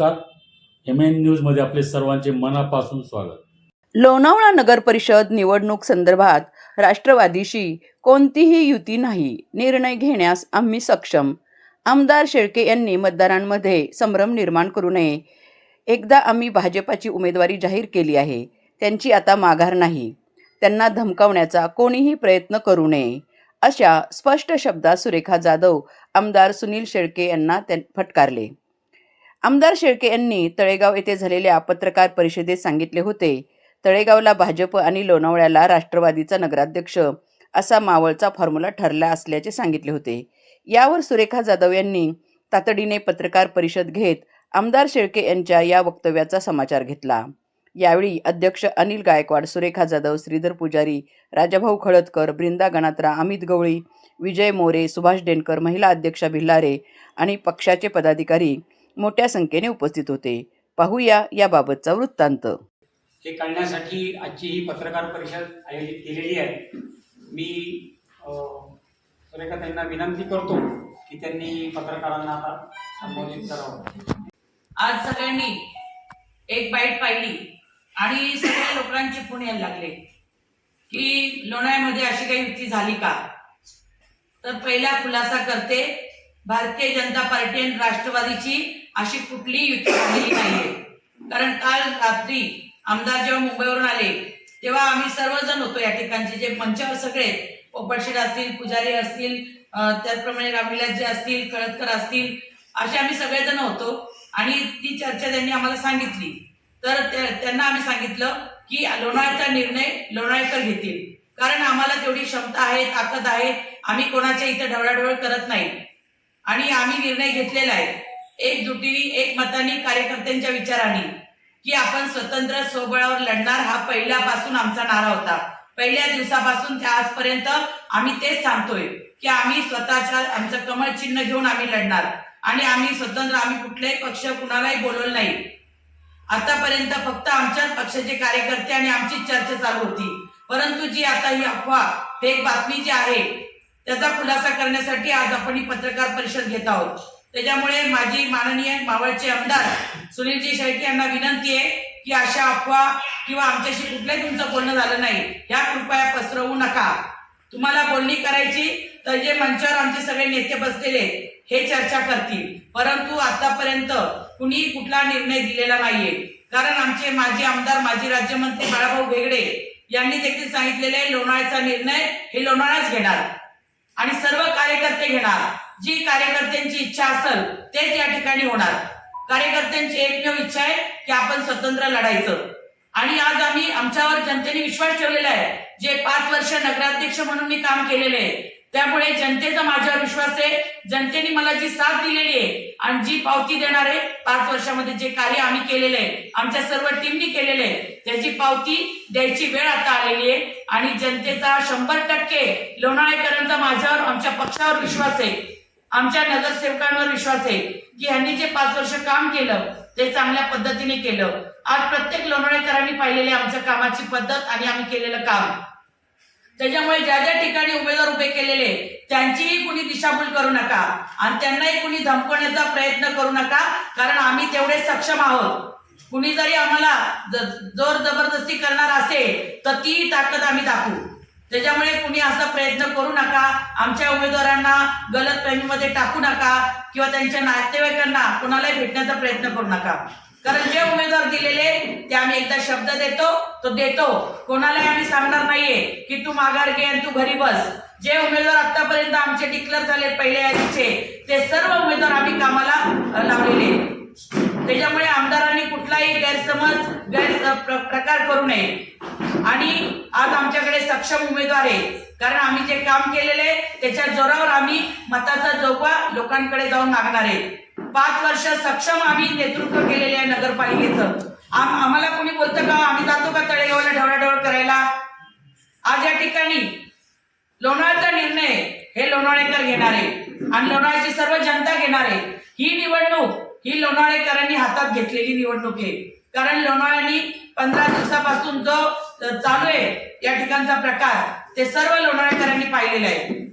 नमस्कार. M N न्यूजमध्ये आपले सर्वांचे मनापासून स्वागत. लोणावळा नगर परिषद निवडणूक संदर्भात राष्ट्रवादीशी कोणतीही युती नाही निर्णय घेण्यास आम्ही सक्षम. आमदार शेळके यांनी मतदारांमध्ये संभ्रम निर्माण करू नये. एकदा आम्ही भाजपाची उमेदवारी जाहीर केली आहे त्यांची आता माघार नाही. त्यांना धमकावण्याचा कोणीही प्रयत्न करू नये अशा स्पष्ट शब्दात सुरेखा जाधव आमदार सुनील शेळके यांना फटकारले. आमदार शेळके यांनी तळेगाव येथे झालेल्या पत्रकार परिषदेत सांगितले होते. तळेगावला भाजप आणि लोणावळ्याला राष्ट्रवादीचा नगराध्यक्ष असा मावळचा फॉर्म्युला ठरला असल्याचे सांगितले होते. यावर सुरेखा जाधव यांनी तातडीने पत्रकार परिषद घेत आमदार शेळके यांच्या या वक्तव्याचा समाचार घेतला. यावेळी अध्यक्ष अनिल गायकवाड सुरेखा जाधव श्रीधर पुजारी राजाभाऊ खळदकर ब्रिंदा गणात्रा अमित गवळी विजय मोरे सुभाष डेनकर महिला अध्यक्षा भिल्लारे आणि पक्षाचे पदाधिकारी मोठ्या संख्येने उपस्थित होते. पाहूया याबाबतचा वृत्तांत. हे कळण्यासाठी आजची ही पत्रकार परिषद आयोजित केलेली आहे. मी सुरेखा त्यांना विनंती करतो की त्यांनी पत्रकारांना आता संबोधित करावं. आज सगळ्यांनी एक बाईट पाहिली आणि सगळ्या लोकांचे फोन यायला लागले की लोणावळ्यामध्ये अशी काही युती झाली का? तर पहिला खुलासा करते भारतीय जनता पार्टी आणि राष्ट्रवादीची अशी कुठली युती झालेली नाहीये. कारण काल रात्री आमदार जेव्हा मुंबईवरून आले तेव्हा आम्ही सर्वजण होतो या ठिकाणचे जे मंचावर सगळे पोपटशेड असतील पुजारी असतील त्याचप्रमाणे त्याचप्रमाणे रामविलासजी असतील कळतकर असतील असे आम्ही सगळेजण होतो. आणि ती चर्चा त्यांनी आम्हाला सांगितली. तर त्यांना आम्ही सांगितलं की लोणावळ्याचा निर्णय लोणावळेकर घेतील. कारण आम्हाला तेवढी क्षमता आहे ताकद आहे आम्ही कोणाच्या इथे ढवळाढवळ करत नाही. आणि आम्ही निर्णय घेतलेला आहे. एकजुटीने एक मताने कार्यकर्त्यांच्या विचाराने की आपण स्वतंत्र स्वबळावर लढणार हा पहिल्यापासून आमचा नारा होता. पहिल्या दिवसापासून त्या आजपर्यंत आम्ही तेच सांगतोय की आम्ही स्वतःच्या आमचं कमळ चिन्ह घेऊन आम्ही लढणार. आणि आम्ही स्वतंत्र आम्ही कुठलेही पक्ष कुणालाही बोलवलं नाही. आतापर्यंत फक्त आमच्याच पक्षाचे कार्यकर्ते आणि आमची चर्चा चालू होती. परंतु जी आता ही अफवा फेक बातमी जी आहे त्याचा खुलासा करण्यासाठी आज आपण ही पत्रकार परिषद घेत आहोत. त्याच्यामुळे माझी माननीय मावळचे आमदार सुनीलजी शेळके यांना विनंती आहे की अशा अफवा किंवा आमच्याशी कुठलंही तुमचं बोलणं झालं नाही. ह्या कृपया पसरवू नका. तुम्हाला बोलणी करायची तर जे मंचावर आमचे सगळे नेते बसलेले हे चर्चा करतील. परंतु आतापर्यंत कुणी कुठला निर्णय दिलेला नाहीये. कारण आमचे माजी आमदार माजी राज्यमंत्री बाळाभाऊ बेगडे यांनी देखील सांगितलेले लोणाळ्याचा निर्णय हे लोणाळ्याच घेणार. आणि सर्व कार्यकर्ते घेणार. जी कार्यकर्त्यांची इच्छा असेल तेच या ठिकाणी होणार. कार्यकर्त्यांची एकमेव इच्छा आहे की आपण स्वतंत्र लढायचं. आणि आज आम्ही आमच्यावर जनतेने विश्वास ठेवलेला आहे. जे पाच वर्ष नगराध्यक्ष म्हणून मी काम केलेले आहे त्यामुळे जनतेचा माझ्यावर विश्वास आहे. जनतेने मला जी साथ दिलेली आहे आणि जी पावती देणार आहे पाच वर्षामध्ये जे कार्य आम्ही केलेलं आहे आमच्या सर्व टीमनी केलेलं आहे त्याची पावती द्यायची वेळ आता आलेली आहे. आणि जनतेचा शंभर टक्के लोणाळेकरांचा माझ्यावर आमच्या पक्षावर विश्वास आहे. आमच्या नगरसेवकांवर विश्वास आहे की ह्यांनी जे पाच वर्ष काम केलं ते चांगल्या पद्धतीने केलं. आज प्रत्येक लोणाळेकरांनी पाहिलेली आमच्या कामाची पद्धत आणि आम्ही केलेलं काम. त्याच्यामुळे ज्या ज्या ठिकाणी उमेदवार उभे केलेले त्यांचीही कुणी दिशाभूल करू नका आणि त्यांनाही कुणी धमकवण्याचा प्रयत्न करू नका कारण आम्ही तेवढे सक्षम आहोत. कुणी जरी आम्हाला जोर जबरदस्ती करणार असेल तर ती ताकद आम्ही दाखवू. त्याच्यामुळे कुणी असा प्रयत्न करू नका आमच्या उमेदवारांना गलतफहमीमध्ये टाकू नका किंवा त्यांच्या नातेवाईकांना कुणालाही भेटण्याचा प्रयत्न करू नका. कारण जे उमेदवार दिलेले ते आम्ही एकदा शब्द देतो तो देतो. कोणालाही आम्ही सांगणार नाहीये की तू माघार घे आणि तू घरी बस. जे उमेदवार आतापर्यंत आमचे डिक्लेअर झाले पहिल्या यादीचे ते सर्व उमेदवार आम्ही कामाला लावलेले. त्याच्यामुळे आमदारांनी कुठलाही गैरसमज गैर प्र- प्रकार करू नये. आणि आज आमच्याकडे सक्षम उमेदवार आहे कारण आम्ही जे काम केलेले त्याच्या जोरावर आम्ही मताचा जोगवा लोकांकडे जाऊन मागणार आहे. पाच वर्ष सक्षम आम्ही नेतृत्व केलेले आहे नगरपालिकेचं. आम आम्हाला कोणी बोलतं का आम्ही जातो का तळेगावला ढवळाढवळ करायला? आज या ठिकाणी लोणाळचा निर्णय हे लोणावळेकर घेणार आहे. आणि लोणाळची सर्व जनता घेणार आहे. ही निवडणूक ही लोणावळेकरांनी हातात घेतलेली निवडणूक आहे. कारण लोणावळ्यांनी पंधरा दिवसापासून जो चालू आहे या ठिकाणचा प्रकार ते सर्व लोणावळेकरांनी पाहिलेला आहे.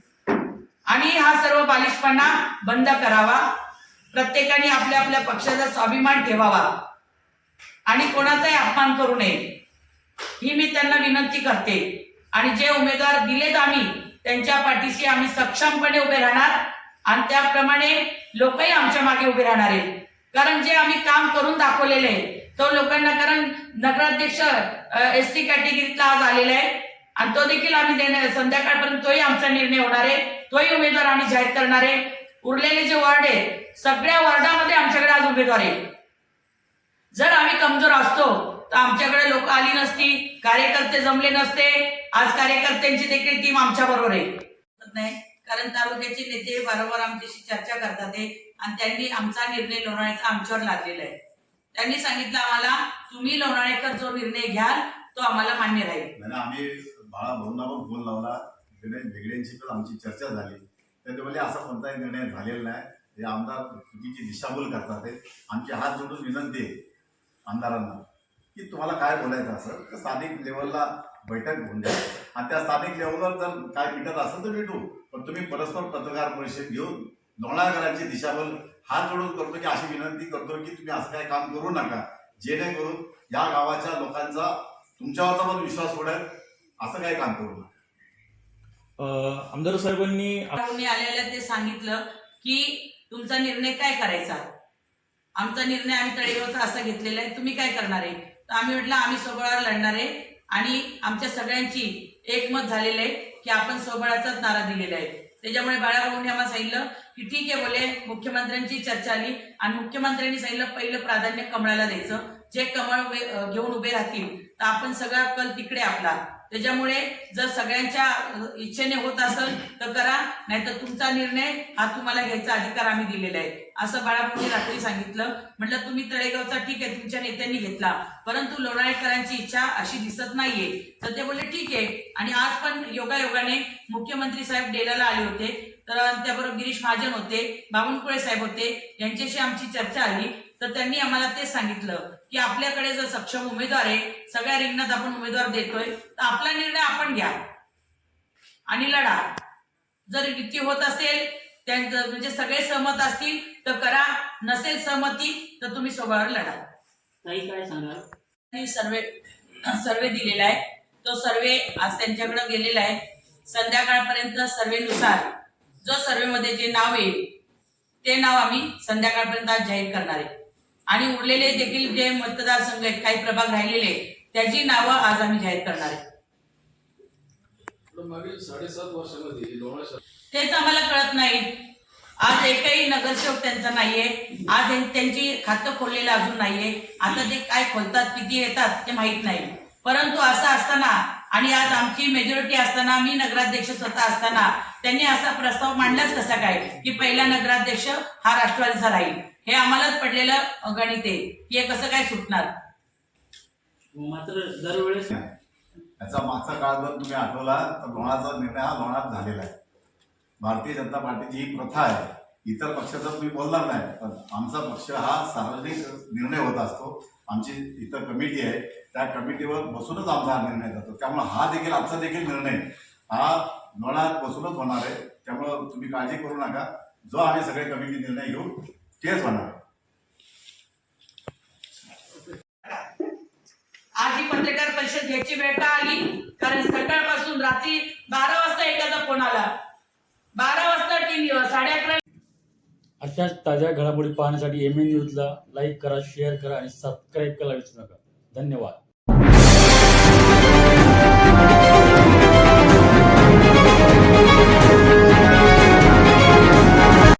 आणि हा सर्व बालिशपणा बंद करावा. प्रत्येकाने आपल्या आपल्या पक्षाचा स्वाभिमान ठेवावा. आणि कोणाचाही अपमान करू नये. ही मी त्यांना विनंती करते. आणि जे उमेदवार दिलेत आम्ही त्यांच्या पाठीशी आम्ही सक्षमपणे उभे राहणार. आणि त्याप्रमाणे लोकही आमच्या मागे उभे राहणार आहेत. कारण जे आम्ही काम करून दाखवलेले आहे तो लोकांना कारण नगराध्यक्ष एस टी कॅटेगरीतला आज आलेला आहे. आणि तो देखील आम्ही देणार संध्याकाळपर्यंत तोही आमचा निर्णय होणार आहे. तोही उमेदवार आम्ही जाहीर करणार आहे. उरलेले जे वार्ड आहे सगळ्या वार्डामध्ये आमच्याकडे आज उमेदवार आहे जर आम्ही कमजोर असतो तर आमच्याकडे लोक आली नसती कार्यकर्ते जमले नसते. आज कार्यकर्त्यांची देखील टीम आमच्या बरोबर आहे. नाही. कारण तालुक्याचे नेते वारंवार आमच्याशी चर्चा करतात आहे आणि त्यांनी आमचा निर्णय लोणाळ्याचा आमच्यावर लादलेला आहे. त्यांनी सांगितलं आम्हाला तुम्ही लोणाळेकर जो निर्णय घ्याल तो आम्हाला मान्य राहील. आम्ही बाळा भाऊंना पण फोन लावला. तिकडे पण आमची चर्चा झाली. तर ते म्हणजे असा कोणताही निर्णय झालेला नाही. हे आमदार चुकीची दिशाभूल करतात आमचे हात जोडून विनंती आहे आमदारांना की तुम्हाला काय बोलायचं असं तर स्थानिक लेवलला बैठक घेऊन द्या. आणि त्या स्थानिक लेवलवर जर काय मिटत असेल तर भेटू. पण तुम्ही परस्पर पत्रकार परिषद घेऊन लोणाळकरांची दिशाभूल हात जोडून करतो की अशी विनंती करतो की तुम्ही असं काय काम करू नका. जेणेकरून या गावाच्या लोकांचा तुमच्यावरचा पण विश्वास उडेल असं काही काम करू नका. अ, आमदार साहेबांनी आलेल्या ते सांगितलं की तुमचा निर्णय काय करायचा? आमचा निर्णय आम्ही तळेगावचा असा घेतलेला आहे. तुम्ही काय करणार आहे? तर आम्ही म्हटलं आम्ही सोबळावर लढणार आहे आणि आमच्या सगळ्यांची एकमत झालेलं आहे. की आपण स्वबळाचाच नारा दिलेला आहे. त्याच्यामुळे बाळाभाऊंनी आम्हाला सांगितलं की ठीक आहे बोले मुख्यमंत्र्यांची चर्चा आली आणि मुख्यमंत्र्यांनी सांगितलं पहिलं प्राधान्य कमळाला द्यायचं. जे कमळ उभे- घेऊन उभे राहतील तर आपण सगळा कल तिकडे आपला. त्याच्यामुळे जर सगळ्यांच्या इच्छेने होत असेल तर करा. नाहीतर तुमचा निर्णय हा तुम्हाला घ्यायचा अधिकार आम्ही दिलेला आहे. असं बाळाभाऊनी रात्री सांगितलं. म्हटलं तुम्ही तळेगावचा ठीक आहे तुमच्या नेत्यांनी घेतला. परंतु लोणाळेकरांची इच्छा अशी दिसत नाहीये. तर ते बोलले ठीक आहे. आणि आज पण योगायोगाने मुख्यमंत्री साहेब डेलाला आले होते. तर त्याबरोबर गिरीश महाजन होते बावनकुळे साहेब होते. यांच्याशी आमची चर्चा आली. तर त्यांनी आम्हाला तेच सांगितलं की आपल्याकडे जर सक्षम उमेदवार आहे सगळ्या रिंगणात आपण उमेदवार देतोय तर आपला निर्णय आपण घ्या. आणि लढा. जर युती होत असेल त्यांचं म्हणजे सगळे सहमत असतील तर करा. नसेल सहमती तर तुम्ही सोबळावर लढा. ताई काय त्यांनी सर्वे सर्वे दिलेला आहे. तो सर्वे आज त्यांच्याकडे गेलेला आहे. संध्याकाळपर्यंत सर्वेनुसार जो सर्वेमध्ये जे नाव येईल ते नाव आम्ही संध्याकाळपर्यंत आज जाहीर करणार आहे. आणि उरलेले देखील जे मतदारसंघ आहेत काही प्रभाग राहिलेले आहेत, त्याची नावं आज आम्ही जाहीर करणार आहे तेच आम्हाला कळत नाही. आज एकही नगरसेवक त्यांचा नाहीये. आज त्यांची खातं खोललेलं अजून नाहीये. आता ते काय खोलतात किती येतात ते माहीत नाही. परंतु असं असताना आणि आज आमची मेजॉरिटी असताना मी नगराध्यक्ष स्वतः असताना त्यांनी असा प्रस्ताव मांडलाच कसा काय? की पहिला नगराध्यक्ष हा राष्ट्रवादीचा राहील. हे आम्हालाच पडलेलं गणित आहे. की हे कसं काय सुटणार? मात्र दरवेळेस याचा मागचा काळ जर तुम्ही आठवला तर लोणाचा निर्णय हा लोणात झालेला आहे. भारतीय जनता पार्टीची ही प्रथा आहे. इतर पक्षाचा तुम्ही बोलणार नाही पण आमचा पक्ष हा सार्वजनिक निर्णय होत असतो. आमची इतर कमिटी आहे. त्या कमिटीवर बसूनच आमचा हा निर्णय जातो. त्यामुळे हा देखील आजचा देखील निर्णय हा लोणात बसूनच होणार आहे. त्यामुळं तुम्ही काळजी करू नका. जो आम्ही सगळे कमिटी निर्णय घेऊ तेच होणार. आज ही पत्रकार परिषद घ्यायची वेळ का आली? कारण सकाळपासून रात्री बारा वाजता एखादा फोन आला. बारा वाजता टीव्ही साडे अकरा अशाच ताज्या घडामोडी पाहण्यासाठी एम एन न्यूजला लाईक करा शेअर करा आणि सबस्क्राईब करा विसरू नका. धन्यवाद.